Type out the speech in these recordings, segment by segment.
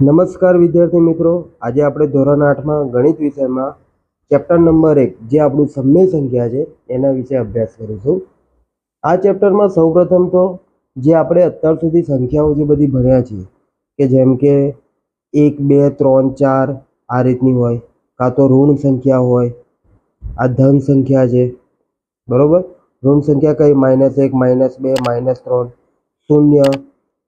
નમસ્કાર વિદ્યાર્થી મિત્રો. આજે આપણે ધોરણ આઠમાં ગણિત વિષયમાં ચેપ્ટર નંબર એક, જે આપણું સમય સંખ્યા છે, એના વિશે અભ્યાસ કરીશું. આ ચેપ્ટરમાં સૌપ્રથમ તો જે આપણે અત્યાર સુધી સંખ્યાઓ જે બધી ભણ્યા છીએ, કે જેમ કે એક, બે, ત્રણ, ચાર આ રીતની હોય, કાં તો ઋણ સંખ્યા હોય, આ ધન સંખ્યા છે, બરાબર? ઋણ સંખ્યા કઈ? માઇનસ એક, માઇનસ બે, માઇનસ ત્રણ, શૂન્ય,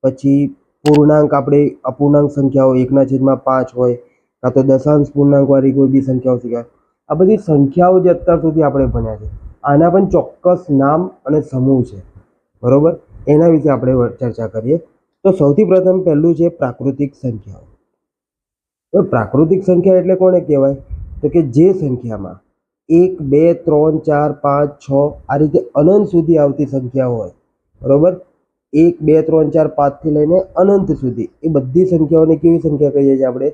પછી પૂર્ણાંક આપણે અપૂર્ણાંક સંખ્યાઓ એકના છેદમાં પાંચ હોય, કાં તો દશાંશ પૂર્ણાંકવાળી કોઈ બી સંખ્યાઓ શીખાય આ બધી સંખ્યાઓ જે અત્યાર સુધી આપણે ભણ્યા છે, આના પણ ચોક્કસ નામ અને સમૂહ છે. બરોબર? એના વિશે આપણે ચર્ચા કરીએ. તો સૌથી પ્રથમ પહેલું છે પ્રાકૃતિક સંખ્યાઓ. હવે પ્રાકૃતિક સંખ્યા એટલે કોને કહેવાય? તો કે જે સંખ્યામાં એક, બે, ત્રણ, ચાર, પાંચ, છ આ રીતે અનંત સુધી આવતી સંખ્યાઓ હોય. બરોબર? એક, બે, ત્રણ, ચાર પાંચથી લઈને અનંત સુધી. એ બધી સંખ્યાઓને કેવી સંખ્યા કહીએ છીએ આપણે?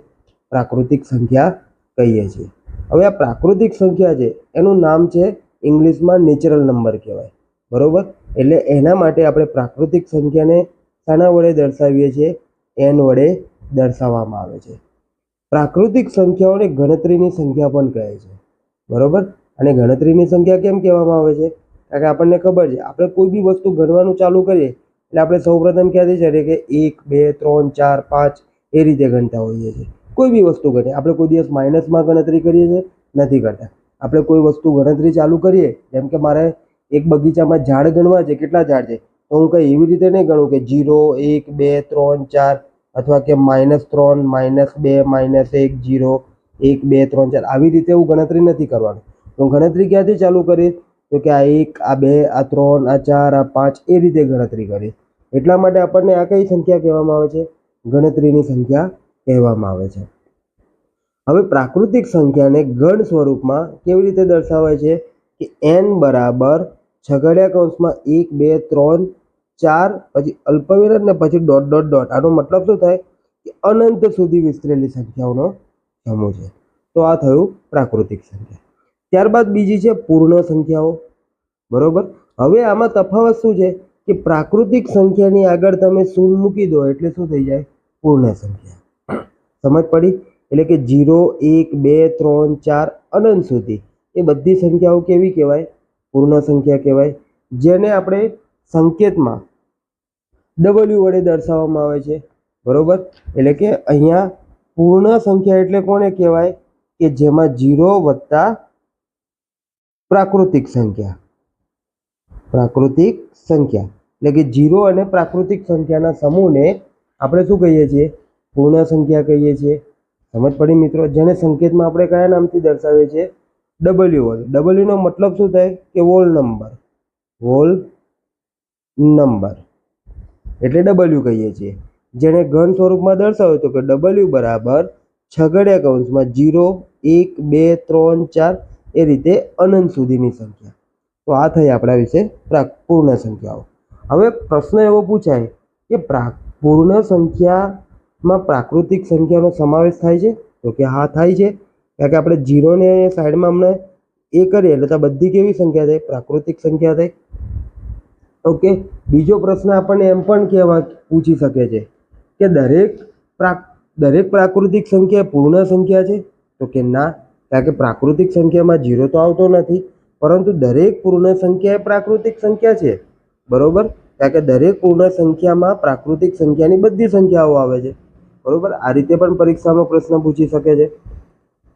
પ્રાકૃતિક સંખ્યા કહીએ છીએ. હવે આ પ્રાકૃતિક સંખ્યા છે, એનું નામ છે ઇંગ્લિશમાં નેચરલ નંબર કહેવાય. બરાબર? એટલે એના માટે આપણે પ્રાકૃતિક સંખ્યાને શાના વડે દર્શાવીએ છીએ? એન વડે દર્શાવવામાં આવે છે. પ્રાકૃતિક સંખ્યાઓને ગણતરીની સંખ્યા પણ કહે છે. બરાબર? અને ગણતરીની સંખ્યા કેમ કહેવામાં આવે છે? કારણ કે આપણને ખબર છે, આપણે કોઈ બી વસ્તુ ગણવાનું ચાલુ કરીએ એટલે આપણે સૌપ્રથમ ક્યાંથી ચડીએ કે એક, બે, ત્રણ, ચાર, પાંચ એ રીતે ગણતા હોઈએ છીએ. કોઈ બી વસ્તુ ગણીએ આપણે કોઈ દિવસ માઇનસમાં ગણતરી કરીએ છીએ, નથી કરતા આપણે કોઈ વસ્તુ ગણતરી ચાલુ કરીએ, જેમ કે મારે એક બગીચામાં ઝાડ ગણવા છે, કેટલા ઝાડ છે? તો હું કંઈ એવી રીતે નહીં ગણું કે જીરો એક, બે, ત્રણ, ચાર અથવા કે માઇનસ ત્રણ, માઇનસ બે, માઇનસ એક જીરો એક, બે, ત્રણ, ચાર. આવી રીતે હું ગણતરી નથી કરવાનું. હું ગણતરી ક્યાંથી ચાલુ કરીશ? તો કે આ એક, આ બે, આ ત્રણ, આ ચાર, આ પાંચ એ રીતે ગણતરી કરી. એટલા માટે આપણને આ કઈ સંખ્યા કહેવામાં આવે છે? ગણતરીની સંખ્યા કહેવામાં આવે છે. હવે પ્રાકૃતિક સંખ્યાને ગણ સ્વરૂપમાં કેવી રીતે દર્શાવાય છે? કે એન બરાબર છગડિયા કૌંસમાં એક, બે, ત્રણ, ચાર, પછી અલ્પવિરામ ને પછી ડોટ ડોટ ડોટ. આનો મતલબ શું થાય? કે અનંત સુધી વિસ્તરેલી સંખ્યાઓનો સમૂહ છે. તો આ થયું પ્રાકૃતિક સંખ્યા. ત્યારબાદ બીજી છે પૂર્ણ સંખ્યાઓ. બરોબર? હવે આમાં તફાવત શું છે કે પ્રાકૃતિક સંખ્યાની આગળ તમે શૂન મૂકી દો એટલે શું થઈ જાય? પૂર્ણ સંખ્યા. સમજ પડી? એટલે કે જીરો, એક, બે, ત્રણ, ચાર, અનંત સુધી. એ બધી સંખ્યાઓ કેવી કહેવાય? પૂર્ણ સંખ્યા કહેવાય. જેને આપણે સંકેતમાં ડબલ્યુ વડે દર્શાવવામાં આવે છે. બરોબર? એટલે કે અહીંયા પૂર્ણ સંખ્યા એટલે કોને કહેવાય? કે જેમાં જીરો વત્તા પ્રાકૃતિક સંખ્યા. પ્રાકૃતિક સંખ્યા. એટલે કે જીરો અને પ્રાકૃતિક સંખ્યાના સમૂહને આપણે શું કહીએ છીએ? પૂર્ણ સંખ્યા કહીએ છીએ. સમજ પડી મિત્રો? જેને સંકેતમાં આપણે કયા નામથી દર્શાવીએ છીએ ડબલ્યુ વડે. ડબલ્યુનો મતલબ શું થાય? કે વોલ નંબર વોલ નંબર એટલે ડબલ્યુ કહીએ છીએ. જેને ઘન સ્વરૂપમાં દર્શાવ્યો તો કે ડબલ્યુ બરાબર છગડિયા કૌંસમાં જીરો, એક, બે, ત્રણ, ચાર એ રીતે અનંત સુધીની સંખ્યા. તો આ થઈ આપણા વિશે પ્રા- પૂર્ણ સંખ્યાઓ. હવે પ્રશ્ન એવો પૂછાય કે પ્રા પૂર્ણ સંખ્યામાં પ્રાકૃતિક સંખ્યાનો સમાવેશ થાય છે? તો કે હા, થાય છે. કારણ કે આપણે જીરોને સાઈડમાં હમણાં એ કરીએ એટલે તો બધી કેવી સંખ્યા થાય? પ્રાકૃતિક સંખ્યા થાય. ઓકે, બીજો પ્રશ્ન આપણને એમ પણ કહેવા પૂછી શકે છે કે દરેક પ્રાક, દરેક પ્રાકૃતિક સંખ્યા પૂર્ણ સંખ્યા છે? તો કે ના. કારણ કે પ્રાકૃતિક સંખ્યામાં જીરો તો આવતો નથી, પરંતુ દરેક પૂર્ણ સંખ્યા એ પ્રાકૃતિક સંખ્યા છે. બરોબર? કારણ કે દરેક પૂર્ણ સંખ્યામાં પ્રાકૃતિક સંખ્યાની બધી સંખ્યાઓ આવે છે. બરોબર? આ રીતે પણ પરીક્ષામાં પ્રશ્ન પૂછી શકે છે.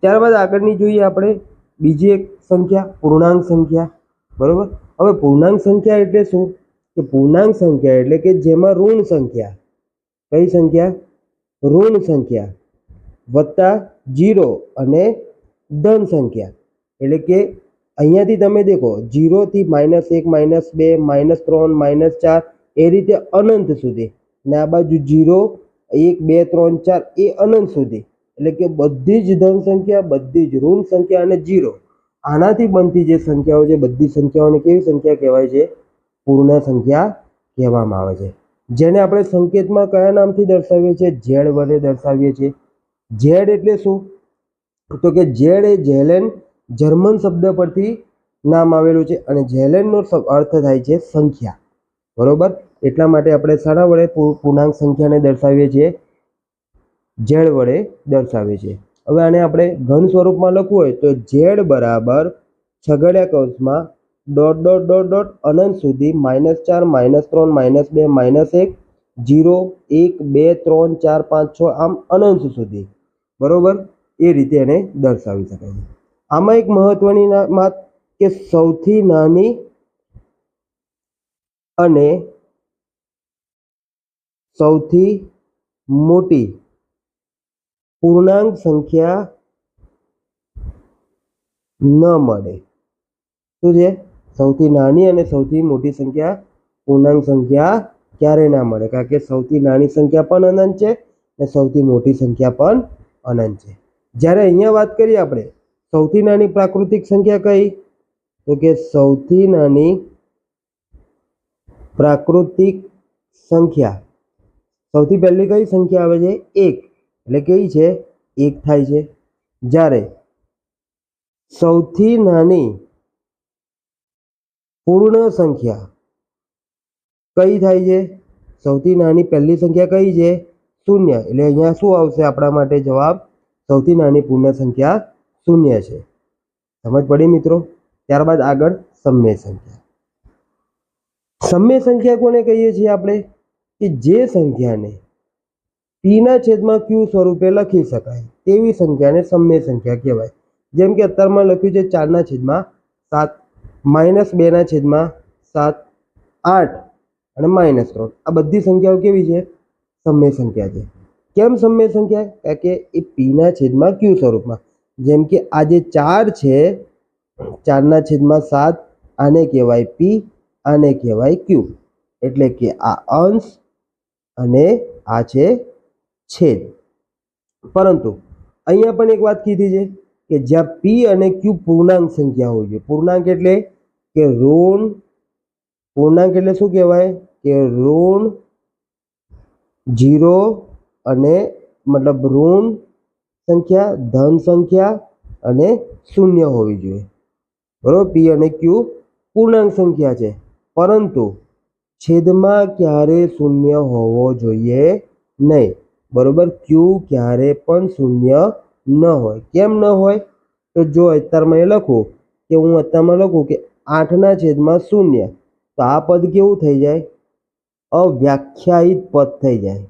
ત્યારબાદ આગળની જોઈએ આપણે બીજી એક સંખ્યા, પૂર્ણાંક સંખ્યા. બરોબર? હવે પૂર્ણાંક સંખ્યા એટલે શું? કે પૂર્ણાંક સંખ્યા એટલે કે જેમાં ઋણ સંખ્યા. કઈ સંખ્યા? ઋણ સંખ્યા. વત્તા જીરો અને ધન સંખ્યા. એટલે કે અહીંયાથી તમે દેખો, જીરોથી માઇનસ એક, માઇનસ બે, માઇનસ ત્રણ, માઇનસ ચાર, એ રીતે અનંત સુધી. ને આ બાજુ જીરો, એક, બે, ત્રણ, ચાર, એ અનંત સુધી. એટલે કે બધી જ ધન સંખ્યા, બધી જ ઋણ સંખ્યા અને જીરો. આનાથી બનતી જે સંખ્યાઓ છે, બધી સંખ્યાઓને કેવી સંખ્યા કહેવાય છે? પૂર્ણ સંખ્યા કહેવામાં આવે છે. જેને આપણે સંકેતમાં કયા નામથી દર્શાવીએ છીએ? ઝેડ વડે દર્શાવીએ છીએ. ઝેડ એટલે શું? તો કે ઝેડ એ ઝેલેન જર્મન શબ્દ પરથી નામ આવેલું છે અને ઝેલેનનો અર્થ થાય છે સંખ્યા. બરોબર? એટલા માટે આપણે સાડા વડે પૂર્ણાંક સંખ્યાને દર્શાવીએ છીએ. ઝેડ વડે દર્શાવે છે હવે આને આપણે ઘન સ્વરૂપમાં લખવું હોય તો ઝેડ બરાબર છગડિયા કૌંસમાં ડોટ ડોટ ડોટ ડોટ અનંત સુધી માઇનસ ચાર, માઇનસ ત્રણ, માઇનસ બે, માઇનસ એક, જીરો, એક, બે, ત્રણ, ચાર, પાંચ, છ, આમ અનંત સુધી. બરોબર? એ રીતે એને દર્શાવી શકાય છે. આમાં એક મહત્વની વાત કે સૌથી નાની અને સૌથી મોટી પૂર્ણાંક સંખ્યા ન મળે. શું છે? સૌથી નાની અને સૌથી મોટી સંખ્યા પૂર્ણાંક સંખ્યા ક્યારે ના મળે? કારણ કે સૌથી નાની સંખ્યા પણ અનંત છે અને સૌથી મોટી સંખ્યા પણ અનંત છે. જ્યારે અહીંયા વાત કરીએ આપણે, સૌથી નાની પ્રાકૃતિક સંખ્યા કઈ? તો કે સૌથી નાની પ્રાકૃતિક સંખ્યા. સૌથી પહેલી કઈ સંખ્યા આવે છે? એક. એટલે કઈ છે, એક થાય છે. જ્યારે સૌથી નાની પૂર્ણ સંખ્યા કઈ થાય છે? સૌથી નાની પહેલી સંખ્યા કઈ છે? શૂન્ય. એટલે અહીંયા શું આવશે આપણા માટે જવાબ? સૌથી નાની પૂર્ણ સંખ્યા શૂન્ય છે. સમજ પડી મિત્રો? ત્યારબાદ આગળ સમય સંખ્યા. સમય સંખ્યા કોને કહીએ છીએ આપણે? કે જે સંખ્યાને પીના છેદમાં ક્યુ સ્વરૂપે લખી શકાય, તેવી સંખ્યાને સમય સંખ્યા કહેવાય. જેમ કે અત્યારમાં લખ્યું છે ચારના છેદમાં સાત, માઇનસ બેના છેદમાં સાત, આઠ અને માઇનસ ત્રણ. આ બધી સંખ્યાઓ કેવી છે? સમય સંખ્યા છે. કેમ સમય સંખ્યા? કારણ કે એ પીના છેદમાં ક્યુ સ્વરૂપમાં. જેમ કે આ જે ચાર છે ચારના છેદમાં સાત, આને કહેવાય પી આને કહેવાય ક્યુ એટલે કે આ અંશ અને આ છે છેદ. પરંતુ અહીંયા પણ એક વાત કીધી છે કે જ્યાં પી અને ક્યુ પૂર્ણાંક સંખ્યા હોય છે. પૂર્ણાંક એટલે કે ઋણ. પૂર્ણાંક એટલે શું કહેવાય? કે ઋણ, જીરો અને મતલબ ઋણ સંખ્યા, ધન સંખ્યા અને શૂન્ય હોવી જોઈએ. બરોબર? પી અને ક્યુ પૂર્ણાંક સંખ્યા છે. પરંતુ છેદમાં ક્યારે શૂન્ય હોવો જોઈએ નહીં. બરાબર? ક્યુ ક્યારે પણ શૂન્ય ન હોય. કેમ ન હોય? તો જો અત્યારમાં એ લખું કે હું અત્યારમાં લખું કે આઠના છેદમાં શૂન્ય, તો આ પદ કેવું થઈ જાય? અવ્યાખ્યાયિત પદ થઈ જાય.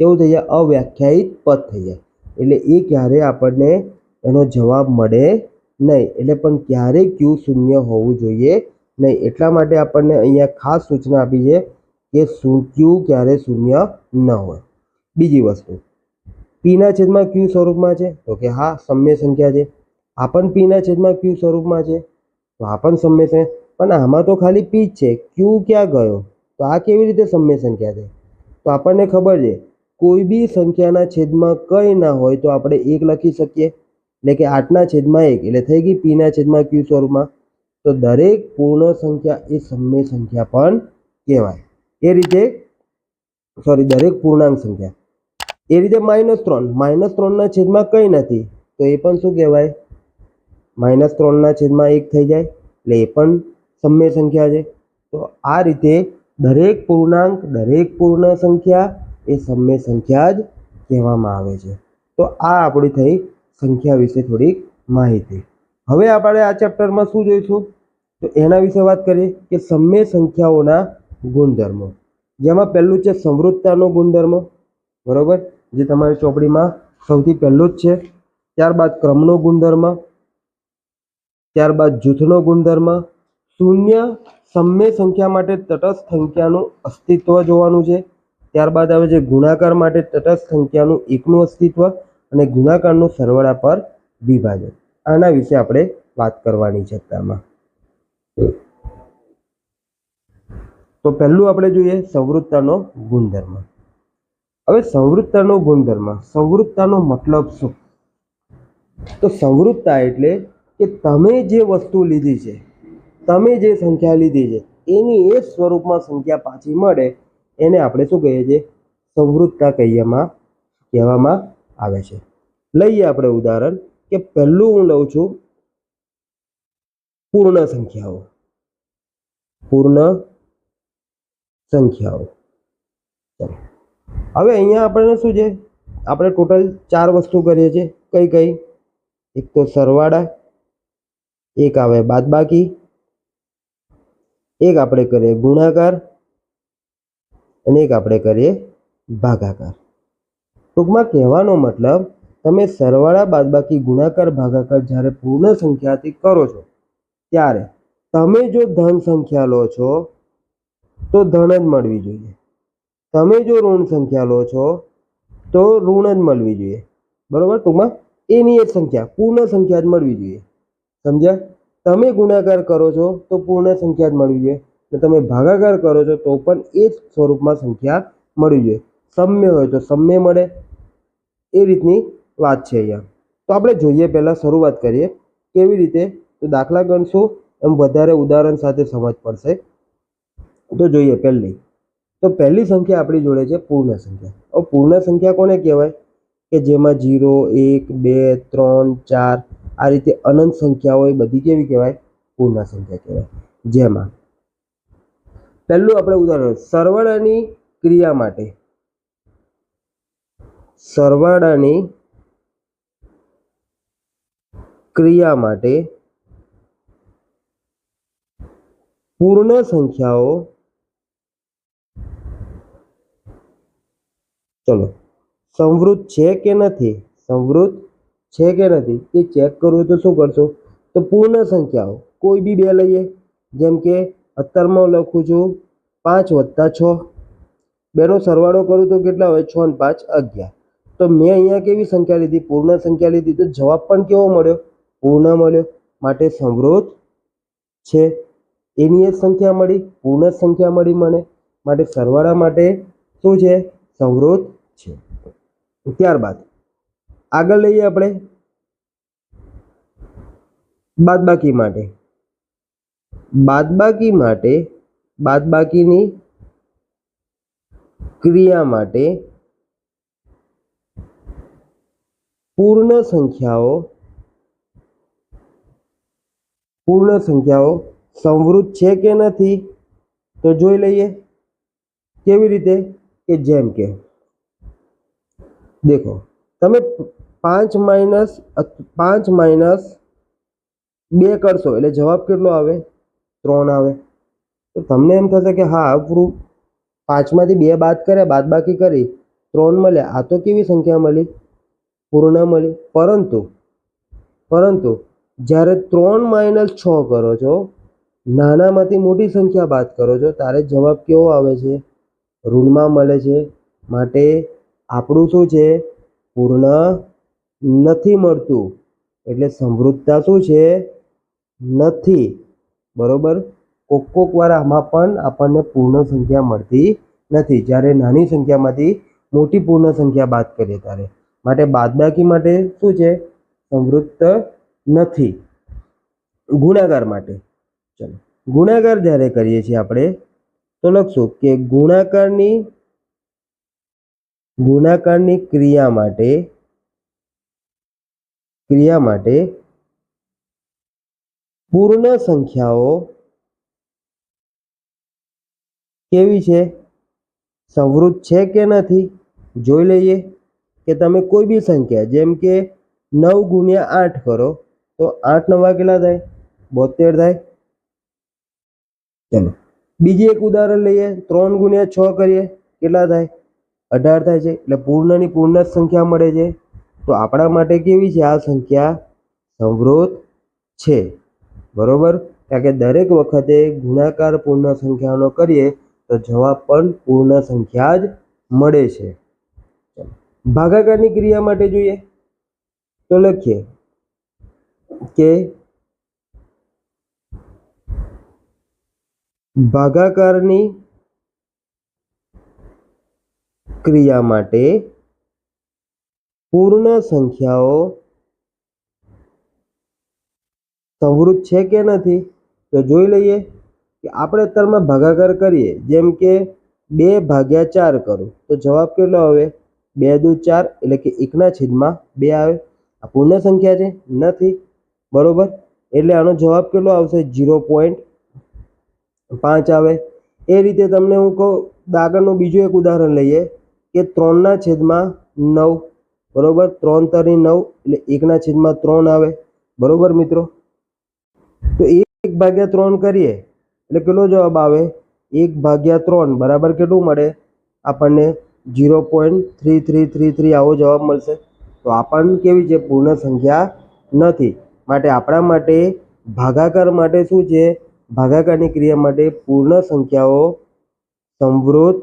કેવું થઈ જાય, અવ્યાખ્યાયિત પદ થઈ જાય. એટલે એ ક્યારે આપણને એનો જવાબ મળે નહીં. એટલે પણ ક્યારે ક્યુ શૂન્ય હોવું જોઈએ નહીં. એટલા માટે આપણને અહીંયા ખાસ સૂચના આપી છે કે શું ક્યુ ક્યારે શૂન્ય ન હોય. બીજી વસ્તુ પીના છેદમાં ક્યુ સ્વરૂપમાં છે? તો કે હા, સમ્ય સંખ્યા છે. આ પણ પીના છેદમાં ક્યુ સ્વરૂપમાં છે. તો આ પણ સમ્ય છે. પણ આમાં તો ખાલી પી જ છે. ક્યુ ક્યાં ગયો? તો આ કેવી રીતે સમ્ય સંખ્યા છે? તો આપણને ખબર છે કોઈ બી સંખ્યાના છેદમાં કંઈ ના હોય તો આપણે એક લખી શકીએ. એટલે કે આઠના છેદમાં એક, એટલે થઈ ગઈ પીના છેદમાં ક્યુ સ્વરૂપમાં. તો દરેક પૂર્ણ સંખ્યા એ સમય સંખ્યા પણ કહેવાય. એ રીતે સોરી દરેક પૂર્ણાંક સંખ્યા. એ રીતે માઇનસ ત્રણ. માઇનસ ત્રણના છેદમાં કંઈ નથી, તો એ પણ શું કહેવાય? માઇનસ ત્રણના છેદમાં એક થઈ જાય, એટલે એ પણ સમય સંખ્યા છે. તો આ રીતે દરેક પૂર્ણાંક, દરેક પૂર્ણ સંખ્યા એ સમય સંખ્યા જ કહેવામાં આવે છે. તો આ આપણી થઈ સંખ્યા વિશે થોડીક માહિતી. હવે આપણે આ ચેપ્ટરમાં શું જોઈશું? તો એના વિશે વાત કરીએ કે સમય સંખ્યાઓના ગુણધર્મો. જેમાં પહેલું છે સમૃદ્ધતાનો ગુણધર્મ, બરોબર? જે તમારી ચોપડીમાં સૌથી પહેલું જ છે. ત્યારબાદ ક્રમનો ગુણધર્મ, ત્યારબાદ જૂથનો ગુણધર્મ, શૂન્ય સમય સંખ્યા માટે તટસ્થ સંખ્યાનું અસ્તિત્વ જોવાનું છે. ત્યારબાદ આવે છે ગુણાકાર માટે તટસ્થ સંખ્યાનું એકનું અસ્તિત્વ અને ગુણાકારનું સરવાળા પર વિભાજન. આના વિશે આપણે વાત કરવાની છે અત્યારમાં. તો પહેલું આપણે જોઈએ સંવૃત્તાનો ગુણધર્મ. હવે સંવૃત્તાનો ગુણધર્મ સંવૃત્તાનો મતલબ શું? તો સંવૃત્તા એટલે કે તમે જે વસ્તુ લીધી છે, તમે જે સંખ્યા લીધી છે, એની એ સ્વરૂપમાં સંખ્યા પાછી મળે એને આપણે શું કહીએ છીએ? સંવૃત્તા કહીએમાં કહેવામાં આવે છે. લઈએ આપણે ઉદાહરણ કે પહેલું હું લઉં છું પૂર્ણ સંખ્યાઓ. પૂર્ણ સંખ્યાઓ. હવે અહીંયા આપણને શું છે? આપણે ટોટલ ચાર વસ્તુ કરીએ છીએ. કઈ કઈ? એક તો સરવાળા, એક આવે બાદબાકી, એક આપણે કરીએ ગુણાકાર અને એક આપણે કરીએ ભાગાકાર. ટૂંકમાં કહેવાનો મતલબ, તમે સરવાળા બાદબાકી ગુણાકાર ભાગાકાર જ્યારે પૂર્ણ સંખ્યાથી કરો છો, ત્યારે તમે જો ધન સંખ્યા લો છો, તો ધન જ મળવી જોઈએ. તમે જો ઋણ સંખ્યા લો છો, તો ઋણ જ મળવી જોઈએ. બરોબર? ટૂંકમાં એની જ સંખ્યા, પૂર્ણ સંખ્યા જ મળવી જોઈએ. સમજ્યા? તમે ગુણાકાર કરો છો, તો પૂર્ણ સંખ્યા જ મળવી જોઈએ. અને તમે ભાગાકાર કરો છો, તો પણ એ જ સ્વરૂપમાં સંખ્યા મળવી જોઈએ સમ્ય હોય તો સમ્ય મળે. એ રીતની વાત છે અહીંયા. તો આપણે જોઈએ પહેલાં શરૂઆત કરીએ. કેવી રીતે? તો દાખલા ગણશું. એમ વધારે ઉદાહરણ સાથે સમજ પડશે. તો જોઈએ પહેલી. તો પહેલી સંખ્યા આપણી જોડે છે પૂર્ણ સંખ્યા. પૂર્ણ સંખ્યા કોને કહેવાય? કે જેમાં જીરો, એક, બે, ત્રણ, ચાર આ રીતે અનંત સંખ્યા હોય બધી કેવી કહેવાય? પૂર્ણ સંખ્યા કહેવાય. જેમાં પહેલું આપણે ઉદાહરણ, સરવાળાની ક્રિયા માટે. સરવાળાની ક્રિયા માટે પૂર્ણ સંખ્યાઓ, ચલો સંવૃત છે કે નથી? સંવૃત છે કે નથી? તે ચેક કરવું તો શું કરશો? તો પૂર્ણ સંખ્યાઓ, કોઈ બી બે લઈએ, જેમ કે અત્યારમાં હું લખું છું પાંચ વત્તા છ. બેનો સરવાળો કરું તો કેટલા હોય? છ ને પાંચ, અગિયાર. તો મેં અહીંયા કેવી સંખ્યા લીધી? પૂર્ણ સંખ્યા લીધી તો જવાબ પણ કેવો મળ્યો? પૂર્ણ મળ્યો. માટે સમૃદ્ધ છે. એની એ સંખ્યા મળી. પૂર્ણ સંખ્યા મળી મને. માટે સરવાળા માટે શું છે? સમૃદ્ધ છે. ત્યારબાદ આગળ લઈએ આપણે બાદબાકી માટે. બાદબાકી માટે, બાદબાકીની ક્રિયા માટે પૂર્ણ સંખ્યાઓ પૂર્ણ સંખ્યાઓ સંવૃત છે કે નથી, તો જોઈ લઈએ કેવી રીતે કે જેમ કે, દેખો, તમે પાંચ માઇનસ પાંચ માઇનસ બે કરશો એટલે જવાબ કેટલો આવે? ત્રણ આવે. તો તમને એમ થશે કે હા પૂરું પાંચમાંથી બે બાદ કર્યા બાદ બાકી કરી, ત્રણ મળે. આ તો કેવી સંખ્યા મળી? પૂર્ણ મળી. પરંતુ પરંતુ જ્યારે ત્રણ માઇનસ છ કરો છો, નાનામાંથી મોટી સંખ્યા બાદ કરો છો ત્યારે જવાબ કેવો આવે છે? ઋણમાં મળે છે. માટે આપણું શું છે? પૂર્ણ નથી મળતું. એટલે સમૃદ્ધતા શું છે? નથી. બરોબર? કોક કોક વાર આમાં પણ આપણને પૂર્ણ સંખ્યા મળતી નથી. જ્યારે નાની સંખ્યામાંથી મોટી પૂર્ણ સંખ્યા બાદ કરીએ ત્યારે. માટે બાદબાકી માટે શું છે? સમૃદ્ધ નથી. ગુણાકાર માટે. ચલો. ગુણાકાર જ્યારે કરીએ છીએ આપણે, તો લખશું કે ગુણાકારની ગુણાકારની ક્રિયા માટે ક્રિયા માટે પૂર્ણ સંખ્યાઓ કેવી છે? સંવૃત છે કે નથી? જોઈ લઈએ કે તમે કોઈ બી સંખ્યા, જેમ કે નવ ગુણ્યા આઠ કરો, તો આઠ નવા કેટલા થાય? બોતેર થાય. ચલો, બીજી એક ઉદાહરણ લઈએ, ત્રણ ગુણ્યા છ કરીએ, કેટલા થાય? અઢાર થાય છે, એટલે પૂર્ણની પૂર્ણ જ સંખ્યા મળે છે. તો આપણા માટે કેવી છે? આ સંખ્યા સંવૃત છે. બરોબર? કારણ કે દરેક વખતે ગુણાકાર પૂર્ણ સંખ્યાનો કરીએ તો જવાબ પણ પૂર્ણ સંખ્યા જ મળે છે. ભાગાકારની ક્રિયા માટે જોઈએ. તો લખીએ કે ભાગાકારની ક્રિયા માટે પૂર્ણ સંખ્યાઓ સંવૃત છે કે નથી, તો જોઈ લઈએ કે આપણે અત્યારમાં ભાગાકાર કરીએ. જેમ કે બે ભાગ્યા ચાર કરું. તો જવાબ કેટલો આવે? બે દુ ચાર, એટલે કે એકના છેદમાં બે આવે. આ પૂર્ણ સંખ્યા છે? નથી. બરોબર? એટલે આનો જવાબ કેટલો આવશે? ઝીરો પોઈન્ટ પાંચ આવે. એ રીતે તમને હું કહું આગળનું બીજું એક ઉદાહરણ લઈએ કે ત્રણના છેદમાં નવ. બરોબર? ત્રણ તરી નવ, એટલે એકના છેદમાં ત્રણ આવે. બરોબર મિત્રો? તો એક ભાગ્યા ત્રણ કરીએ. એટલે કેટલો જવાબ આવે? એક ભાગ્યા ત્રણ. બરાબર કેટલું મળે? આપણને zero point three three three three આવો જવાબ મળશે. તો આપણને કેવી છે? પૂર્ણ સંખ્યા નથી. માટે આપણા માટે ભાગાકાર માટે શું છે? ભાગાકારની ક્રિયા માટે પૂર્ણ સંખ્યાઓ સંવૃત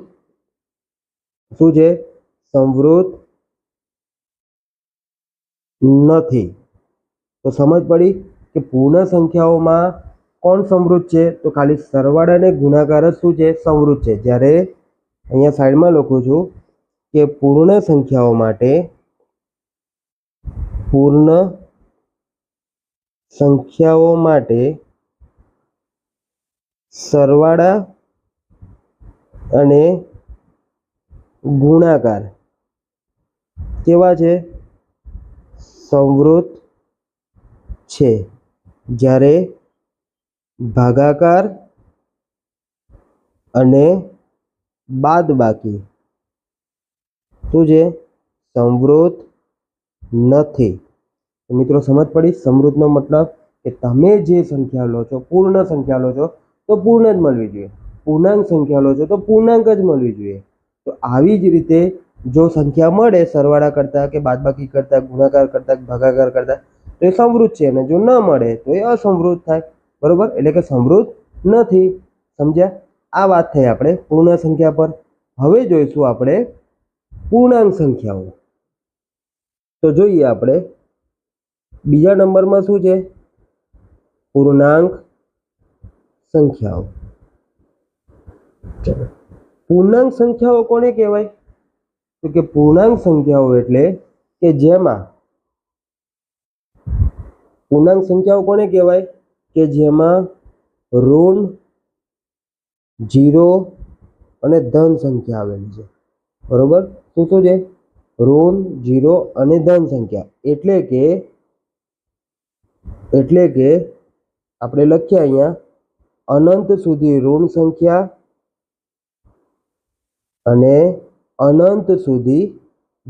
શું છે? સંવૃત નથી. તો સમજ પડી? કે પૂર્ણ સંખ્યાઓમાં કોણ સમૃદ્ધ છે? તો ખાલી સરવાળા અને ગુણાકાર જ શું છે? સમૃદ્ધ છે. જ્યારે અહીંયા સાઈડમાં લખું છું કે પૂર્ણ સંખ્યાઓ માટે પૂર્ણ સંખ્યાઓ માટે સરવાળા અને ગુણાકાર કેવા છે? સમૃદ્ધ છે. જ્યારે ભાગાકાર અને બાદબાકી શું છે સમૃદ્ધ નથી. મિત્રો સમજ પડી? સમૃદ્ધનો મતલબ કે તમે જે સંખ્યા લો છો, પૂર્ણ સંખ્યા લો છો, તો પૂર્ણ જ મળવી જોઈએ. પૂર્ણાંક સંખ્યા લો છો, તો પૂર્ણાંક જ મળવી જોઈએ. તો આવી જ રીતે જો સંખ્યા મળે સરવાળા કરતાં કે બાદબાકી કરતાં, ગુણાકાર કરતાં, ભાગાકાર કરતાં તો એ સમૃદ્ધ છે અને જો ન મળે તો એ અસમૃદ્ધ થાય. બરોબર? એટલે કે સમૃદ્ધ નથી. સમજ્યા? આ વાત થઈ આપણે પૂર્ણ સંખ્યા પર. હવે જોઈશું આપણે પૂર્ણાંક સંખ્યાઓ. તો જોઈએ આપણે બીજા નંબરમાં શું છે? પૂર્ણાંક સંખ્યાઓ. પૂર્ણાંક સંખ્યાઓ કોને કહેવાય? તો કે પૂર્ણાંક સંખ્યાઓ એટલે કે જેમાં પૂર્ણાંક સંખ્યાઓ કોને કહેવાય? કે જેમાં ઋણ, જીરો અને ધન સંખ્યા આવેલી છે. બરોબર? શું શું છે? ઋણ, જીરો અને ધન સંખ્યા. એટલે કે એટલે કે આપણે લખીએ અહીંયા, અનંત સુધી ઋણ સંખ્યા અને અનંત સુધી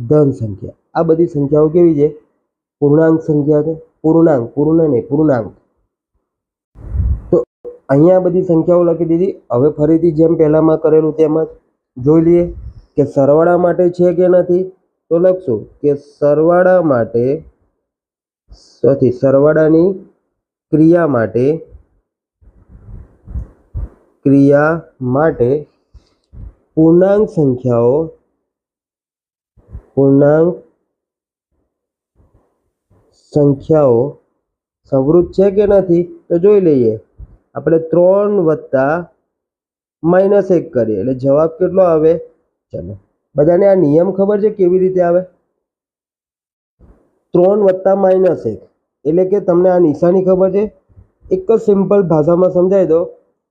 ધન સંખ્યા. આ બધી સંખ્યાઓ કેવી છે? પૂર્ણાંક સંખ્યા છે. પૂર્ણાંક પૂર્ણ નહીં પૂર્ણાંક. તો અહીંયા બધી સંખ્યાઓ લખી દીધી. હવે ફરીથી જેમ પહેલામાં કરેલું તેમ જ જોઈ લઈએ કે સરવાળા માટે છે કે નથી. તો લખશું કે સરવાળા માટે સથી સરવાળાની ક્રિયા માટે ક્રિયા માટે પૂર્ણાંક સંખ્યાઓ, પૂર્ણાંક સંખ્યાઓ સમૃદ્ધ છે કે નથી તો જોઈ લઈએ. આપણે ત્રણ વત્તા માઇનસ એક કરીએ, એટલે જવાબ કેટલો આવે? ચલો, બધાને આ નિયમ ખબર છે કેવી રીતે આવે? ત્રણ વત્તા માઇનસ એક, એટલે કે તમને આ નિશાની ખબર છે? એક જ સિમ્પલ ભાષામાં સમજાવી દો,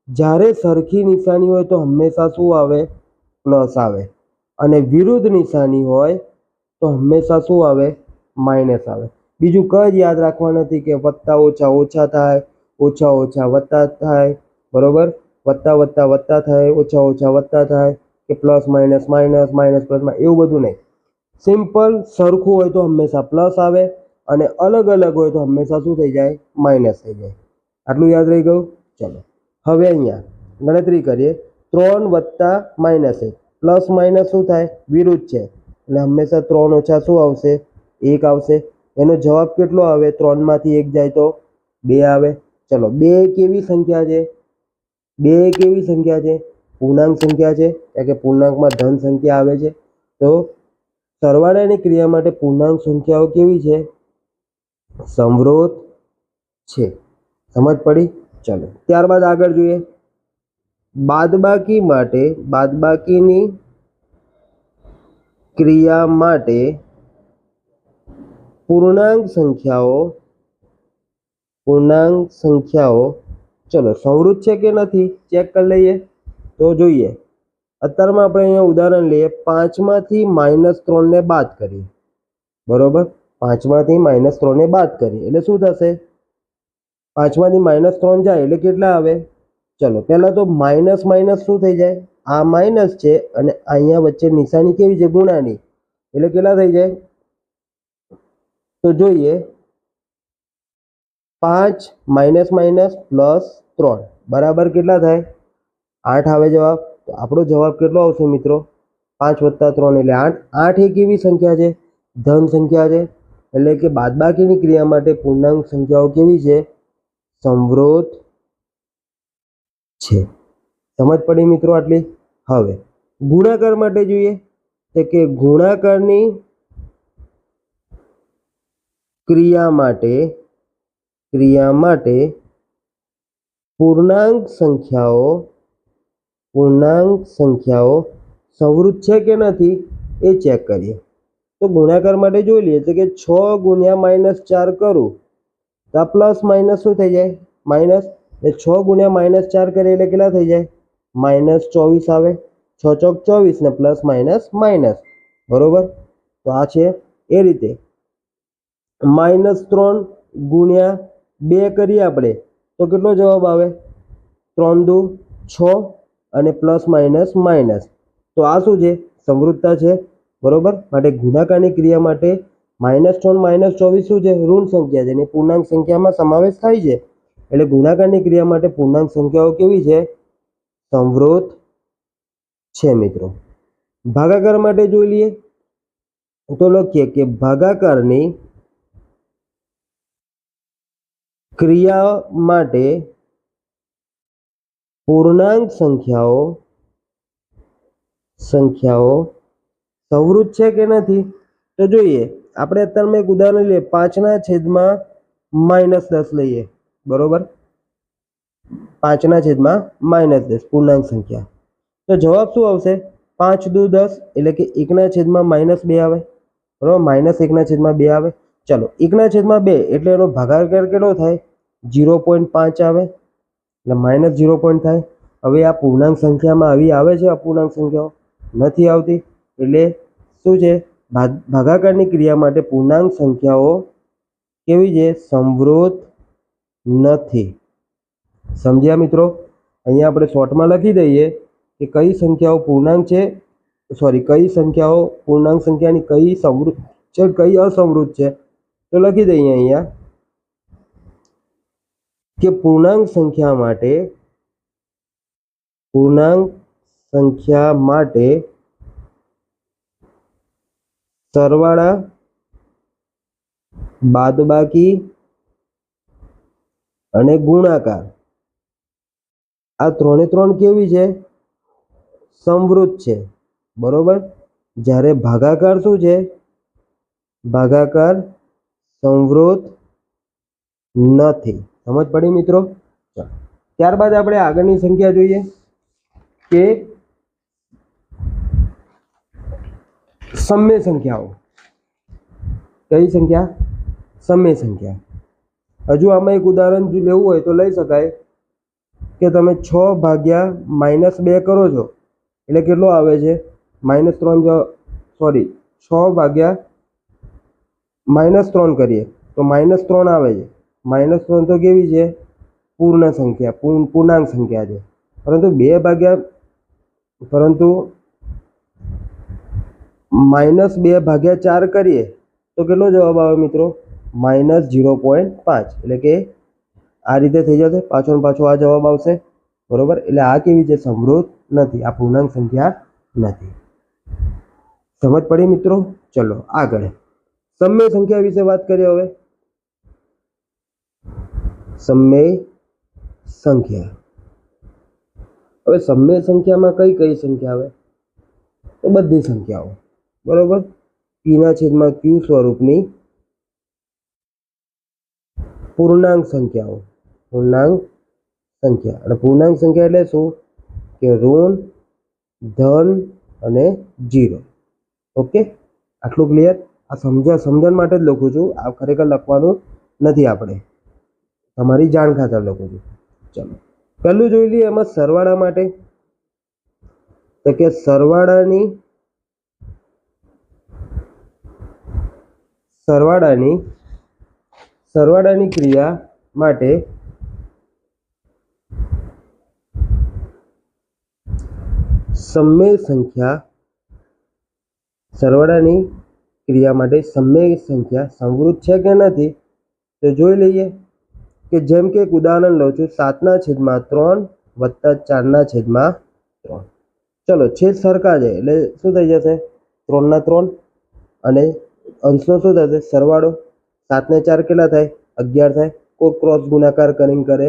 જ્યારે સરખી નિશાની હોય તો હંમેશા શું આવે? પ્લસ આવે. અને વિરુદ્ધ નિશાની હોય તો હંમેશા શું આવે? માઇનસ આવે. બીજું જ યાદ રાખવા નથી કે વત્તા ઓછા ઓછા થાય, ઓછા ઓછા વત્તા થાય, બરોબર? વત્તા વત્તા વત્તા થાય, ઓછા ઓછા વત્તા થાય, કે પ્લસ માઇનસ માઇનસ માઇનસ પ્લસમાં એવું બધું નહીં. સિમ્પલ સરખું હોય તો હંમેશા પ્લસ આવે અને અલગ અલગ હોય તો હંમેશા શું થઈ જાય? માઇનસ થઈ જાય. આટલું યાદ રહી ગયું? ચલો. હવે અહીંયા ગણતરી કરીએ. ત્રણ વત્તા માઇનસ એક. પ્લસ માઇનસ શું થાય? વિરુદ્ધ છે. એટલે હંમેશા ત્રણ ઓછા શું આવશે? એક આવશે. એનો જવાબ કેટલો આવે? ત્રણમાંથી એક જાય તો બે આવે. ચલો, બે કેવી સંખ્યા છે? બે કેવી સંખ્યા છે? પૂર્ણાંક સંખ્યા છે, કારણ કે પૂર્ણાંકમાં ધન સંખ્યા આવે છે. તો સરવાળાની ક્રિયા માટે પૂર્ણાંક સંખ્યાઓ કેવી છે? સમૃદ્ધ છે. સમજ પડી? ચલો, ત્યારબાદ આગળ જોઈએ. બાદબાકી માટે, બાદબાકીની ક્રિયા માટે પૂર્ણાંક સંખ્યાઓ પૂર્ણાંક સંખ્યાઓ. ચલો સંવૃત છે કે નથી? ચેક કરી લઈએ. તો જોઈએ. અત્યારમાં આપણે અહીંયા ઉદાહરણ લઈએ. પાંચમાંથી માઇનસ ત્રણને બાદ કરીએ. બરોબર? પાંચમાંથી માઇનસ ત્રણને બાદ કરીએ. એટલે શું થશે? પાંચમાંથી માઇનસ ત્રણ જાય. એટલે કેટલા આવે? ચલો, પહેલાં તો માઇનસ માઇનસ શું થઈ જાય? આ માઇનસ છે અને અહીંયા વચ્ચે નિશાની કેવી છે? ગુણાની. એટલે કેટલા થઈ જાય? તો જોઈએ પાંચ માઇનસ માઇનસ પ્લસ ત્રણ. બરાબર કેટલા થાય? આઠ આવે જવાબ. તો આપણો જવાબ કેટલો આવશે મિત્રો? પાંચ વત્તા ત્રણ એટલે આઠ. આઠ એ કેવી સંખ્યા છે? ધન સંખ્યા છે. એટલે કે બાદબાકીની ક્રિયા માટે પૂર્ણાંક સંખ્યાઓ કેવી છે? સમૃદ્ધ છે. સમજ પડી મિત્રો આટલી? હવે ગુણાકાર માટે જોઈએ. તો કે ગુણાકારની ક્રિયા માટે ક્રિયા માટે પૂર્ણાંક સંખ્યાઓ પૂર્ણાંક સંખ્યાઓ સંવૃત છે કે નથી એ ચેક કરીએ. તો ગુણાકાર માટે જોઈ લઈએ તો કે છ ગુણ્યા માઇનસ ચાર કરું, તો પ્લસ માઇનસ શું થઈ જાય? માઇનસ. એટલે છ ગુણ્યા માઇનસ ચાર કરીએ એટલે કેટલા થઈ જાય? માઇનસ ચોવીસ આવે. છ ચોક ચોવીસ ને પ્લસ માઇનસ માઇનસ. બરોબર? તો આ છે એ રીતે. માઇનસ ત્રણ ગુણ્યા બે કરીએ આપણે, તો કેટલો જવાબ આવે? ત્રણ દુ છ અને પ્લસ માઇનસ માઇનસ તો આ શું છે? સમૃદ્ધતા છે, બરોબર? માટે ગુણાકારની ક્રિયા માટે માઇનસ ત્રણ માઇનસ ચોવીસ શું છે? ઋણ સંખ્યા છે, અને પૂર્ણાંક સંખ્યામાં સમાવેશ થાય છે. એટલે ગુણાકારની ક્રિયા માટે પૂર્ણાંક સંખ્યાઓ કેવી છે? સમૃદ્ધ છે, મિત્રો. ભાગાકાર માટે જોઈ લઈએ. તો લખીએ કે ભાગાકારની ક્રિયા માટે પૂર્ણાંક સંખ્યાઓ સંખ્યાઓ સંવૃત છે કે નથી? તો જોઈએ, આપણે અત્યારે એક ઉદાહરણ લઈએ, પાંચના છેદમાં માઇનસ દસ લઈએ, બરોબર? પાંચના છેદમાં માઇનસ દસ, પૂર્ણાંક સંખ્યા. તો જવાબ શું આવશે? પાંચ દુ દસ, એટલે કે એકના છેદમાં માઇનસ બે આવે. બરાબર? માઇનસ એકના છેદમાં બે આવે. ચલો, એકના છેદમાં બે, એટલે એનો ભાગાકાર કેટલો થાય? જીરો પોઈન્ટ પાંચ આવે, એટલે માઇનસ જીરો પોઈન્ટ થાય. હવે આ પૂર્ણાંક સંખ્યામાં આવી આવે છે અપૂર્ણાંક સંખ્યાઓ નથી આવતી, એટલે શું છે? ભાગ, ભાગાકારની ક્રિયા માટે પૂર્ણાંક સંખ્યાઓ કેવી છે? સમૃદ્ધ નથી. સમજ્યા મિત્રો? અહીંયા આપણે શોર્ટમાં લખી દઈએ કે કઈ સંખ્યાઓ પૂર્ણાંક છે? સોરી, કઈ સંખ્યાઓ પૂર્ણાંક સંખ્યાની કઈ સમૃદ્ધ છે, કઈ અસમૃદ્ધ છે? તો લખી દઈએ અહીંયા. કે પૂર્ણાંક સંખ્યા માટે, પૂર્ણાંક સંખ્યા માટે સરવાળા બાદબાકી અને ગુણાકાર. આ ત્રણે ત્રણ કેવી છે? સમૃદ્ધ છે. બરોબર? જ્યારે ભાગાકાર શું છે? ભાગાકાર સમૃદ્ધ નથી. સમજ પડી મિત્રો? ત્યારબાદ આપણે આગળની સંખ્યા જોઈએ કે સમય સંખ્યાઓ. કઈ સંખ્યા? સમય સંખ્યા. હજુ આમાં એક ઉદાહરણ લેવું હોય તો લઈ શકાય કે તમે છ ભાગ્યા માઇનસ બે કરો છો. એટલે કેટલો આવે છે? માઇનસ ત્રણ સોરી, છ ભાગ્યા માઇનસ ત્રણ કરીએ. તો માઇનસ ત્રણ આવે છે. માઇનસ વન તો કેવી છે? પૂર્ણ સંખ્યા, પૂર્ણ, પૂર્ણાંક સંખ્યા છે. પરંતુ બે ભાગ્યા, પરંતુ માઇનસ બે ભાગ્યા ચાર કરીએ, તો કેટલો જવાબ આવે મિત્રો? માઇનસ ઝીરો પોઈન્ટ પાંચ. એટલે કે આ રીતે થઈ જશે, પાછો પાછો આ જવાબ આવશે. બરોબર? એટલે આ કેવી છે? સમૃદ્ધ નથી. આ પૂર્ણાંક સંખ્યા નથી. સમજ પડી મિત્રો? ચલો આગળ. સમય સંખ્યા વિશે વાત કરીએ હવે. સમય સંખ્યા. હવે સમય સંખ્યામાં કઈ કઈ સંખ્યા આવે? તો બધી સંખ્યાઓ. બરોબર? પીના છેદમાં ક્યુ સ્વરૂપની પૂર્ણાંક સંખ્યાઓ. પૂર્ણાંક સંખ્યા. અને પૂર્ણાંક સંખ્યા એટલે શું? કે ઋણ, ધન અને જીરો. ઓકે? આટલું ક્લિયર આ સમજ સમજણ માટે જ લખું છું. આ ખરેખર લખવાનું નથી આપણે. તમારી જાણ ખાતર લખું છું ચલો. પહેલું જોઈ લઈએ એમાં સરવાળા માટે. તો કે સરવાળાની સરવાળાની સરવાળાની ક્રિયા માટે સમય સંખ્યા સરવાળાની ક્રિયા માટે સમય સંખ્યા સંવૃત છે કે નથી? તો જોઈ લઈએ. કે જેમ કે એક ઉદાહરણ લઉં છું, સાતના છેદમાં ત્રણ વત્તા ચારના છેદમાં ત્રણ. ચલો, છેદ સરખા છે, એટલે શું થઈ જશે? ત્રણના ત્રણ અને અંશનો શું થશે? સરવાળો. સાતને ચાર કેટલા થાય? અગિયાર થાય. કોઈક ક્રોસ ગુણાકાર કરીને કરે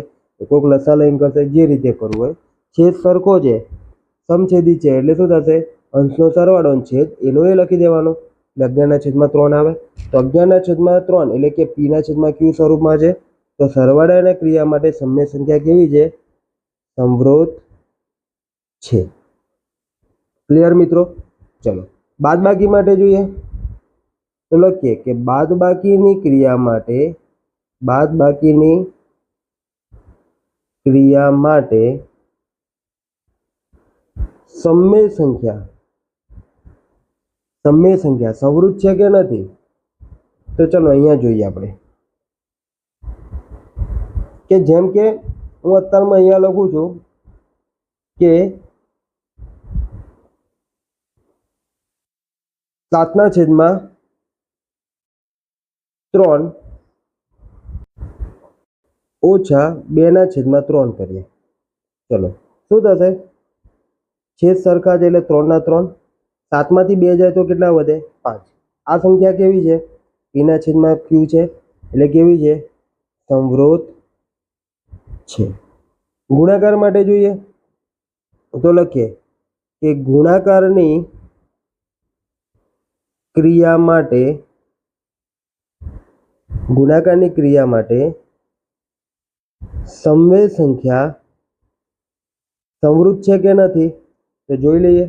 કોઈક લસા લઈને કરશે, જે રીતે કરવું હોય. છેદ સરખો છે, સમછેદી છે, એટલે શું થશે? અંશનો સરવાળો છેદ, એનો એ લખી દેવાનો. એટલે અગિયારના છેદમાં ત્રણ આવે. તો અગિયારના છેદમાં ત્રણ, એટલે કે પીના છેદમાં ક્યુ સ્વરૂપમાં છે. તો સરવાળાના ક્રિયા માટે સમય સંખ્યા કેવી છે? સંવૃત છે. ક્લિયર મિત્રો? ચલો. બાદબાકી માટે જોઈએ. તો લખીએ કે બાદબાકીની ક્રિયા માટે, બાદબાકીની ક્રિયા માટે સમય સંખ્યા. સમય સંખ્યા સંવૃત છે કે નથી? તો ચલો અહીંયા જોઈએ આપણે. કે જેમ કે હું અત્યારમાં અહીંયા લખું છું કે સાતના છેદમાં ત્રણ ઓછા બેના છેદમાં ત્રણ કરીએ. ચલો, શું થશે? છેદ સરખા છે એટલે ત્રણના ત્રણ. સાતમાંથી બે જાય તો કેટલા વધે? પાંચ. આ સંખ્યા કેવી છે? પીના છેદમાં ક્યુ છે? એટલે કેવી છે? સંવૃત છે. ગુણાકાર માટે જોઈએ તો લખીએ કે ગુણાકારની ક્રિયા માટે, ગુણાકારની ક્રિયા માટે સંવેદ સંખ્યા સમૃદ્ધ છે કે નથી? તો જોઈ લઈએ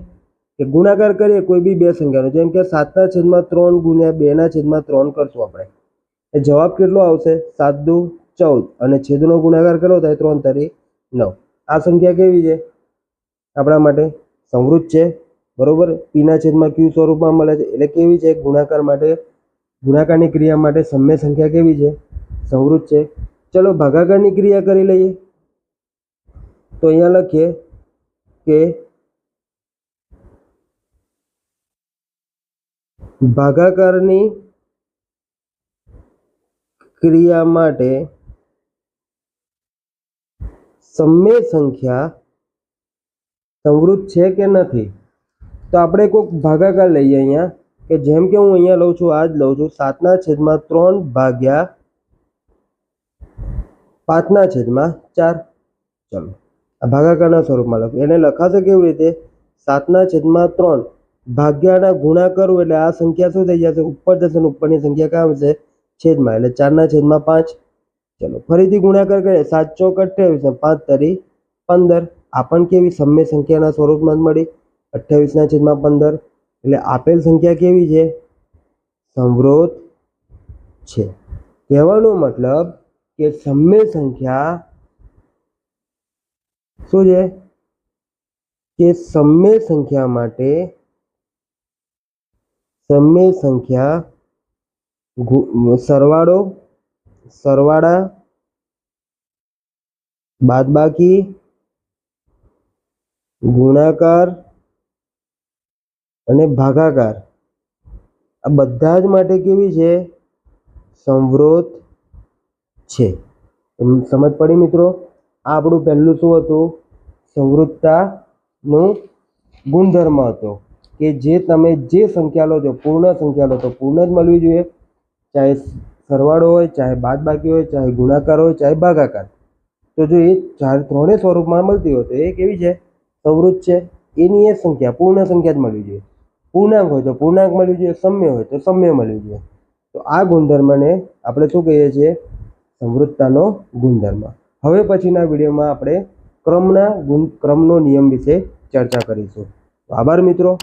કે ગુણાકાર કરીએ કોઈ બી બે સંખ્યાનો. જેમ કે સાતના છેદમાં ત્રણ ગુણ્યા બેના છેદમાં ત્રણ કરશું આપણે. એ જવાબ કેટલો આવશે? સાત દુ ચૌદ અને છેદનો ગુણાકાર કરો થાય ત્રણ તરી નવ. આ સંખ્યા કેવી છે? આપણા માટે સમૃદ્ધ છે. બરોબર? પીના છેદમાં ક્યુ સ્વરૂપમાં મળે છે. એટલે કેવી છે? ગુણાકાર માટે, ગુણાકારની ક્રિયા માટે સમય સંખ્યા કેવી છે? સમૃદ્ધ છે. ચલો ભાગાકારની ક્રિયા કરી લઈએ. તો અહીંયા લખીએ કે ભાગાકારની ક્રિયા માટે સમય સંખ્યા સંવૃત છે કે નથી? તો આપણે કોઈક ભાગાકાર લઈએ અહીંયા, કે જેમ કે હું અહીંયા લઉં છું, આ જ લઉં છું. સાતના છેદમાં ત્રણ ભાગ્યા પાંચના છેદમાં ચાર. ચલો, આ ભાગાકારના સ્વરૂપમાં લખું. એને લખાશે કેવી રીતે? સાતના છેદમાં ત્રણ ભાગ્યાના ગુણા એટલે આ સંખ્યા શું થઈ જશે? ઉપર જશે ઉપરની સંખ્યા કામ હશે છેદમાં. એટલે ચારના છેદમાં પાંચ. ચલો, ફરીથી ગુણાકાર કરીએ. સાત ચોક અઠ્યાવીસ ને પાંચ તરી પંદર. આ પણ કેવી? સમય સંખ્યાના સ્વરૂપમાં જ મળી. અઠ્યાવીસના છેદમાં પંદર. એટલે આપેલ સંખ્યા કેવી છે? સંવૃત છે. કહેવાનો મતલબ કે સમય સંખ્યા શું છે? કે સમય સંખ્યા માટે સમય સંખ્યા સરવાળો સરવાળા, બાદબાકી, ગુણાકાર અને ભાગાકાર. આ બધા જ માટે કેવી છે? સંવૃત છે. સમજ પડી મિત્રો? આ આપણું પહેલું શું હતું? સંવૃત્તાનું ગુણધર્મ હતો કે જે તમે જે સંખ્યા લો છો, પૂર્ણ સંખ્યા લો તો પૂર્ણ જ મળવી જોઈએ. ચાહે સરવાળો હોય, ચાહે બાદબાકી હોય, ચાહે ગુણાકાર હોય, ચાહે ભાગાકાર. તો જો એ ચાર ત્રણેય સ્વરૂપમાં મળતી હોય તો એ કેવી છે? સંવૃત છે. એની એ સંખ્યા, પૂર્ણ સંખ્યા જ મળવી જોઈએ. પૂર્ણાંક હોય તો પૂર્ણાંક મળવી જોઈએ, સમ્ય હોય તો સમ્ય મળવી જોઈએ. તો આ ગુણધર્મને આપણે શું કહીએ છીએ? સમૃદ્ધતાનો ગુણધર્મ. હવે પછીના વિડીયોમાં આપણે ક્રમના ગુણ, ક્રમનો નિયમ વિશે ચર્ચા કરીશું. આભાર મિત્રો.